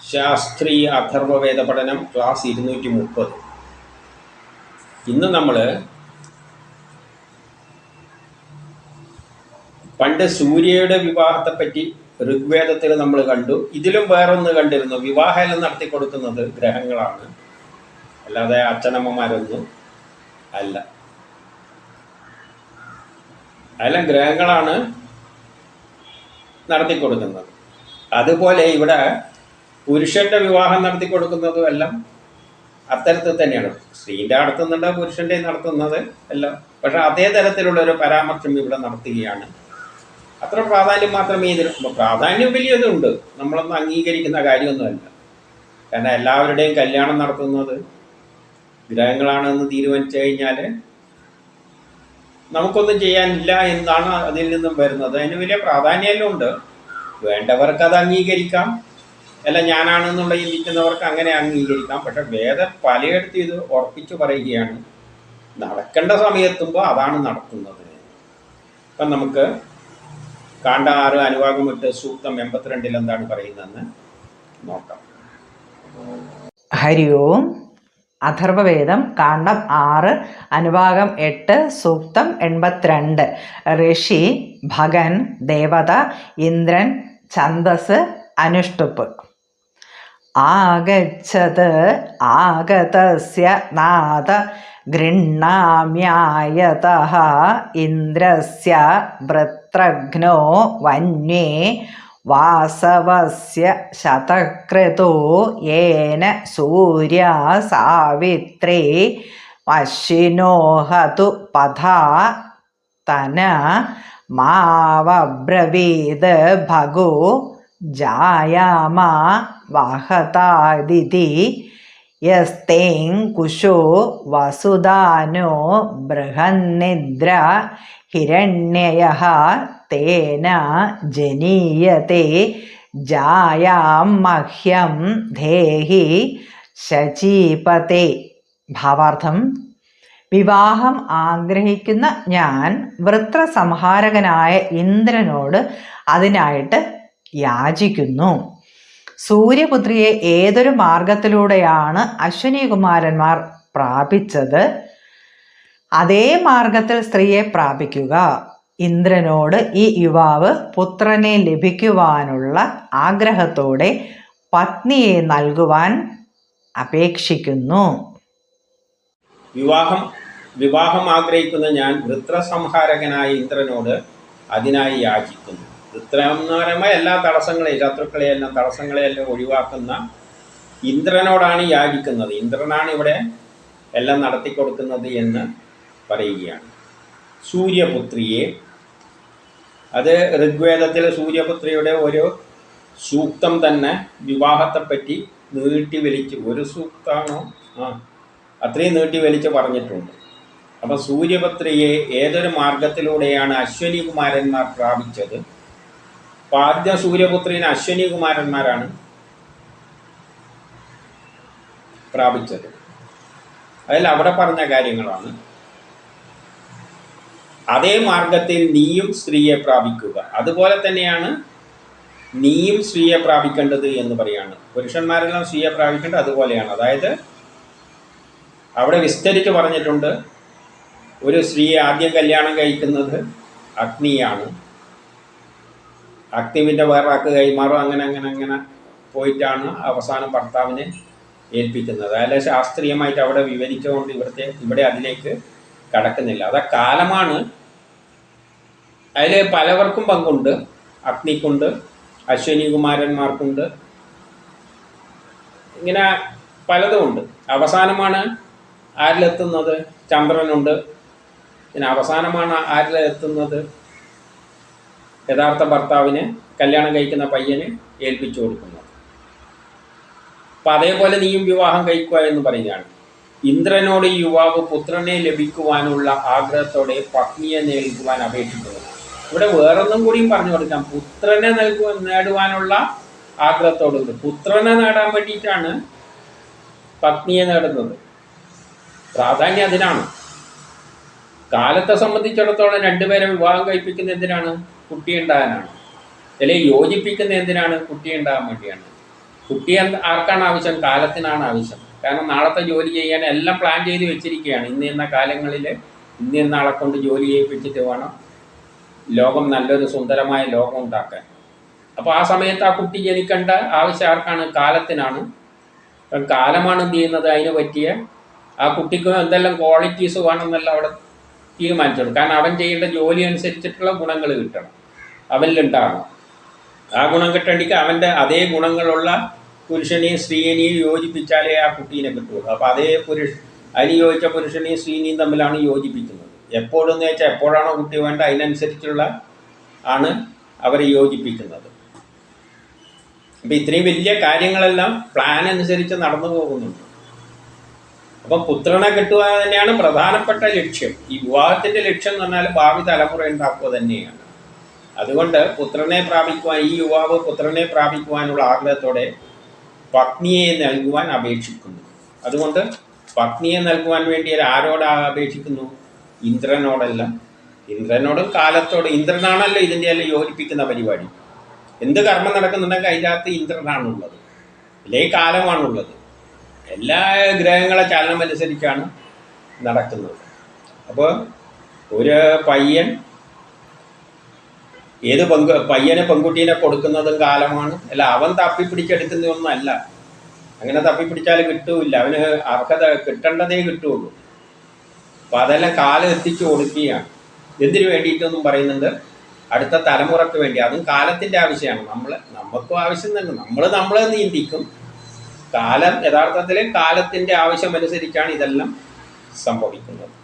ശാസ്ത്രീയ അഥർവവേദ പഠനം ക്ലാസ് ഇരുന്നൂറ്റി മുപ്പത് ഇന്ന് നമ്മൾ പണ്ട് സൂര്യയുടെ വിവാഹത്തെപ്പറ്റി ഋഗ്വേദത്തിൽ നമ്മൾ കണ്ടു. ഇതിലും വേറൊന്ന് കണ്ടിരുന്നു. വിവാഹമെല്ലാം നടത്തി കൊടുക്കുന്നത് ഗ്രഹങ്ങളാണ്. അല്ലാതെ അച്ഛനമ്മമാരൊന്നും അല്ല. അതെല്ലാം ഗ്രഹങ്ങളാണ് നടത്തിക്കൊടുക്കുന്നത് അതുപോലെ ഇവിടെ പുരുഷന്റെ വിവാഹം നടത്തി കൊടുക്കുന്നതും എല്ലാം അത്തരത്തിൽ തന്നെയാണ്. സ്ത്രീന്റെ നടത്തുന്നുണ്ട് പുരുഷന്റെ നടത്തുന്നത് എല്ലാം. പക്ഷെ അതേ തരത്തിലുള്ള ഒരു പരാമർശം ഇവിടെ നടത്തുകയാണ്. അത്ര പ്രാധാന്യം മാത്രമേ ഇതിന് പ്രാധാന്യം വലിയതുണ്ട്. നമ്മളൊന്നും അംഗീകരിക്കുന്ന കാര്യമൊന്നുമല്ല. കാരണം എല്ലാവരുടെയും കല്യാണം നടത്തുന്നത് ഗ്രഹങ്ങളാണെന്ന് തീരുമാനിച്ചു കഴിഞ്ഞാൽ നമുക്കൊന്നും ചെയ്യാനില്ല എന്നാണ് അതിൽ നിന്നും വരുന്നത്. അതിന് വലിയ പ്രാധാന്യമെല്ലാം ഉണ്ട്. വേണ്ടവർക്ക് അത് അംഗീകരിക്കാം. അല്ല ഞാനാണെന്നുള്ള ചിന്തിക്കുന്നവർക്ക് അങ്ങനെ അംഗീകരിക്കാം പക്ഷെ വേദം പലയിടത്തും ഇത് ഉറപ്പിച്ചു പറയുകയാണ്. നടക്കേണ്ട സമയത്തുമ്പോൾ അതാണ് നടക്കുന്നത്. ഇപ്പം നമുക്ക് കാണ്ട ആറ് അനുഭാഗം ഇട്ട് സൂക്തം എൺപത്തിരണ്ടിൽ എന്താണ് പറയുന്നതെന്ന് നോക്കാം. ഹരിയോം അഥർവവേദം കാണ്ഡം ആറ് അനുഭാഗം എട്ട് സൂക്തം എൺപത്തിരണ്ട്. ഋഷി ഭഗൻ ദേവത ഇന്ദ്രൻ ഛന്ദസ് അനുഷ്ടുപ്പ്. ആഗച്ഛത് ആഗതസ്യ നാഥ ഗൃണ്ണാമ്യായതഃ ഇന്ദ്രസ്യ വൃത്രഘ്നോ വന്യേ വാസവസ്യ ശതക്രതോ യേന സൂര്യ സാവിത്രേ അശ്വിനോഹതു പഥാ തന മാവബ്രവീത് ഭഗോ ജായാമ വഹതാദിതി കുശോ വസുദാനോ ബൃഹന്നിദ്ര ഹിരണ്യയഃ തേന ജനീയത്തെ ജായാം മഹ്യം ദേഹി ശചീപത്തെ ഭാവാർത്ഥം വിവാഹം ആഗ്രഹിക്കുന്ന ഞാൻ വൃത്രസംഹാരകനായ ഇന്ദ്രനോട് അതിനായിട്ട് യാചിക്കുന്നു. സൂര്യപുത്രിയെ ഏതൊരു മാർഗത്തിലൂടെയാണ് അശ്വിനികുമാരന്മാർ പ്രാപിച്ചത്? അതേ മാർഗത്തിൽ സ്ത്രീയെ പ്രാപിക്കുക. ഇന്ദ്രനോട് ഈ യുവാവ് പുത്രനെ ലഭിക്കുവാനുള്ള ആഗ്രഹത്തോടെ പത്നിയെ നൽകുവാൻ അപേക്ഷിക്കുന്നു. വിവാഹം വിവാഹം ആഗ്രഹിക്കുന്ന ഞാൻ വൃത്രസംഹാരകനായ ഇന്ദ്രനോട് അതിനായി യാചിക്കുന്നു. വൃത്രം എന്ന് എല്ലാ തടസ്സങ്ങളെയും ശത്രുക്കളെയെല്ലാം തടസ്സങ്ങളെയെല്ലാം ഒഴിവാക്കുന്ന ഇന്ദ്രനോടാണ് യാചിക്കുന്നത്. ഇന്ദ്രനാണ് ഇവിടെ എല്ലാം നടത്തി കൊടുക്കുന്നത് എന്ന് പറയുകയാണ്. സൂര്യപുത്രിയെ അത് ഋഗ്വേദത്തിൽ സൂര്യപുത്രിയുടെ ഒരു സൂക്തം തന്നെ വിവാഹത്തെപ്പറ്റി നീട്ടി വലിച്ച് ഒരു സൂക്താണോ? ആ അത്രയും നീട്ടി വലിച്ച് പറഞ്ഞിട്ടുണ്ട്. അപ്പം സൂര്യപുത്രിയെ ഏതൊരു മാർഗത്തിലൂടെയാണ് അശ്വനി കുമാരന്മാർ പ്രാപിച്ചത്? അപ്പം ആദ്യം സൂര്യപുത്രീനെ അശ്വനി കുമാരന്മാരാണ് പ്രാപിച്ചത്. അതിൽ അവിടെ പറഞ്ഞ കാര്യങ്ങളാണ്. അതേ മാർഗത്തിൽ നീയും സ്ത്രീയെ പ്രാപിക്കുക. അതുപോലെ തന്നെയാണ് നീയും സ്ത്രീയെ പ്രാപിക്കേണ്ടത് എന്ന് പറയാണ്. പുരുഷന്മാരെല്ലാം സ്ത്രീയെ പ്രാപിക്കേണ്ടത് അതുപോലെയാണ്. അതായത് അവിടെ വിസ്തരിച്ച് പറഞ്ഞിട്ടുണ്ട് ഒരു സ്ത്രീയെ ആദ്യം കല്യാണം കഴിക്കുന്നത് അഗ്നിയാണ്. അഗ്നിവിന്റെ വേറാക്ക് കൈമാറും. അങ്ങനെ അങ്ങനെ അങ്ങനെ പോയിട്ടാണ് അവസാനം ഭർത്താവിനെ ഏൽപ്പിക്കുന്നത്. അതായത് ശാസ്ത്രീയമായിട്ട് അവിടെ വിവരിച്ചുകൊണ്ട് ഇവിടുത്തെ ഇവിടെ അതിലേക്ക് കടക്കുന്നില്ല. അത് കാലമാണ്. അതിൽ പലവർക്കും പങ്കുണ്ട്. അഗ്നിക്കുണ്ട് അശ്വനി കുമാരന്മാർക്കുണ്ട് ഇങ്ങനെ പലതുമുണ്ട് അവസാനമാണ് ആരിലെത്തുന്നത്? ചന്ദ്രനുണ്ട്. പിന്നെ അവസാനമാണ് ആരിലെത്തുന്നത്? യഥാർത്ഥ ഭർത്താവിന് കല്യാണം കഴിക്കുന്ന പയ്യന് ഏൽപ്പിച്ചു കൊടുക്കുന്നത് അപ്പം അതേപോലെ നീയും വിവാഹം കഴിക്കുക എന്ന് പറയുകയാണ്. ഇന്ദ്രനോട് യുവാവ് പുത്രനെ ലഭിക്കുവാനുള്ള ആഗ്രഹത്തോടെ പത്നിയെ നൽകുവാൻ അപേക്ഷിക്കുന്നു. ഇവിടെ വേറൊന്നും കൂടിയും പറഞ്ഞു കൊടുക്കാം. പുത്രനെ നൽകുവാൻ നേടുവാനുള്ള ആഗ്രഹത്തോടുകൂടി പുത്രനെ നേടാൻ വേണ്ടിയിട്ടാണ് പത്നിയെ നേടുന്നത്. പ്രാധാന്യം അതിനാണ്. കാലത്തെ സംബന്ധിച്ചിടത്തോളം രണ്ടുപേരെ വിവാഹം കഴിപ്പിക്കുന്ന എന്തിനാണ്? കുട്ടിയുണ്ടാകാനാണ്. അല്ലെങ്കിൽ യോജിപ്പിക്കുന്ന എന്തിനാണ് കുട്ടിയുണ്ടാകാൻ വേണ്ടിയാണ്? കുട്ടി ആർക്കാണ് ആവശ്യം? കാലത്തിനാണ് ആവശ്യം. കാരണം നാളത്തെ ജോലി ചെയ്യാൻ എല്ലാം പ്ലാൻ ചെയ്ത് വെച്ചിരിക്കുകയാണ്. ഇന്ന് ഇന്ന കാലങ്ങളിൽ ഇന്ന് ഇന്ന ആളെ കൊണ്ട് ജോലി ചെയ്യിപ്പിച്ചിട്ട് വേണം ലോകം നല്ലൊരു സുന്ദരമായ ലോകം ഉണ്ടാക്കാൻ. അപ്പോൾ ആ സമയത്ത് ആ കുട്ടി ജനിക്കേണ്ട ആവശ്യം ആർക്കാണ്? കാലത്തിനാണ്. കാലമാണ് എന്ത് ചെയ്യുന്നത്? അതിന് പറ്റിയ ആ കുട്ടിക്ക് എന്തെല്ലാം ക്വാളിറ്റീസ് വേണമെന്നല്ല അവിടെ തീരുമാനിച്ചത് കാരണം അവൻ ചെയ്യേണ്ട ജോലി അനുസരിച്ചിട്ടുള്ള ഗുണങ്ങൾ കിട്ടണം. അവനിലുണ്ടാകണം ആ ഗുണം കിട്ടണമെങ്കിൽ അവന്റെ അതേ ഗുണങ്ങളുള്ള പുരുഷനെയും സ്ത്രീയെയും യോജിപ്പിച്ചാലേ ആ കുട്ടീനെ കിട്ടുള്ളൂ. അപ്പോൾ അതേ പുരുഷ അതിന് യോജിച്ച പുരുഷനെയും സ്ത്രീനെയും തമ്മിലാണ് യോജിപ്പിക്കുന്നത്. എപ്പോഴെന്ന് വെച്ചാൽ എപ്പോഴാണോ കുട്ടി വേണ്ട അതിനനുസരിച്ചുള്ള ആണ് അവരെ യോജിപ്പിക്കുന്നത്. അപ്പം ഇത്രയും വലിയ കാര്യങ്ങളെല്ലാം പ്ലാൻ അനുസരിച്ച് നടന്നു പോകുന്നുണ്ട്. അപ്പം പുത്രനെ കിട്ടുക തന്നെയാണ് പ്രധാനപ്പെട്ട ലക്ഷ്യം. ഈ വിവാഹത്തിന്റെ ലക്ഷ്യം എന്ന് പറഞ്ഞാൽ ഭാവി തലമുറ ഉണ്ടാക്കുക തന്നെയാണ്. അതുകൊണ്ട് പുത്രനെ പ്രാപിക്കുവാൻ ഈ യുവാവ് പുത്രനെ പ്രാപിക്കുവാനുള്ള ആഗ്രഹത്തോടെ പത്നിയെ നൽകുവാൻ അപേക്ഷിക്കുന്നു. അതുകൊണ്ട് പത്നിയെ നൽകുവാൻ വേണ്ടി ആരോട് അപേക്ഷിക്കുന്നു? ഇന്ദ്രനോടല്ല. ഇന്ദ്രനോടും കാലത്തോടും ഇന്ദ്രനാണല്ലോ ഇതിന്റെ എല്ലാം യോജിപ്പിക്കുന്ന പരിപാടി. എന്ത് കർമ്മം നടക്കുന്നുണ്ടെങ്കിൽ അതിനകത്ത് ഇന്ദ്രനാണുള്ളത്. അല്ലെ കാലമാണുള്ളത്. എല്ലാ ഗ്രഹങ്ങളെ ചലനം അനുസരിച്ചാണ് നടക്കുന്നത്. അപ്പോൾ ഒരു പയ്യൻ ഏത് പെങ്കു പയ്യനെ പെൺകുട്ടീനെ കൊടുക്കുന്നതും കാലമാണ്. അല്ല അവൻ തപ്പിപ്പിടിച്ചെടുക്കുന്നതൊന്നും അല്ല അങ്ങനെ തപ്പിപ്പിടിച്ചാൽ കിട്ടൂല അവന് അർഹത കിട്ടേണ്ടതേ കിട്ടുള്ളൂ. അപ്പം അതെല്ലാം കാലം എത്തിച്ചു കൊടുക്കുകയാണ്. എന്തിനു വേണ്ടിയിട്ടൊന്നും പറയുന്നുണ്ട്. അടുത്ത തലമുറയ്ക്ക് വേണ്ടി. അതും കാലത്തിന്റെ ആവശ്യമാണ്. നമ്മൾ നമുക്കും ആവശ്യം തന്നെ. നമ്മൾ നമ്മളെ നീന്തിക്കും. കാലം യഥാർത്ഥത്തിൽ കാലത്തിന്റെ ആവശ്യമനുസരിച്ചാണ് ഇതെല്ലാം സംഭവിക്കുന്നത്.